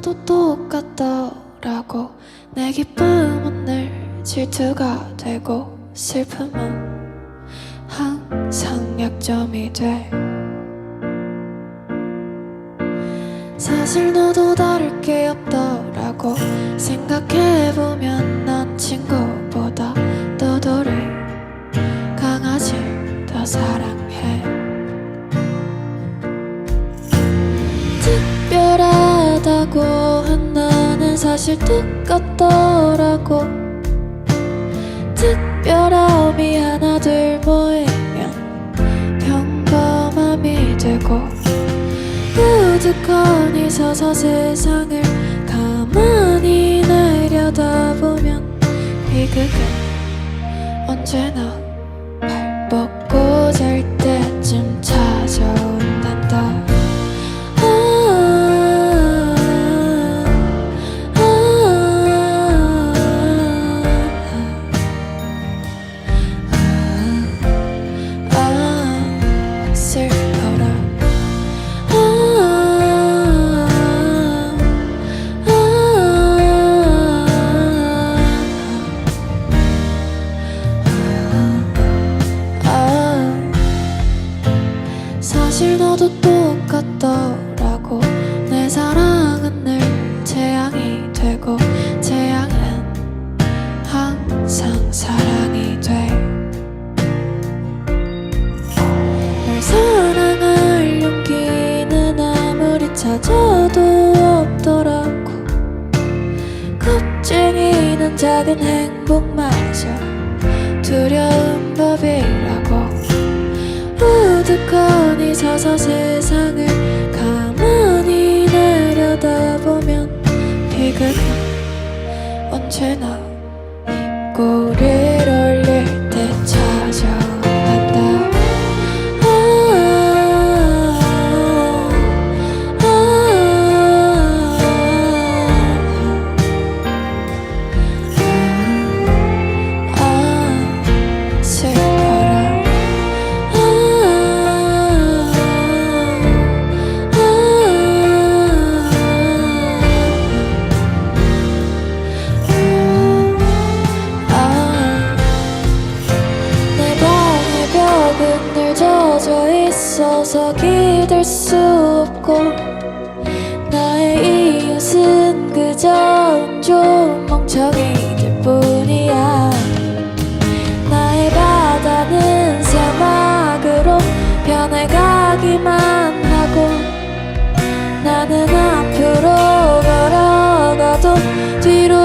너도 똑같더라고. 내 기쁨은 늘 질투가 되고 슬픔은 항상 약점이 돼. 사실 너도 다를 게 없더라고. 생각해보면 난 친구보다 너도를 강아지를 더 사랑해 특별하다고 한 나는 사실 똑같더라고. 특별함이 하나 둘 모이면 평범함이 되고 우두커니 서서 세상을 가만히 내려다보면 비극은 언제나 똑같더라고. 내 사랑은 늘 재앙이 되고 재앙은 항상 사랑이 돼. 널 사랑할 용기는 아무리 찾아도 없더라고. 겁쟁이는 작은 행복마저 두려운 법이라고 서서 세상을 가만히 내려다보면 비극은 언제나 입꼬리 젖어 있어서 기댈 수 없고 나의 이웃은 그저 좀 멍청이들 뿐이야. 나의 바다는 사막으로 변해가기만 하고 나는 앞으로 걸어가도 뒤로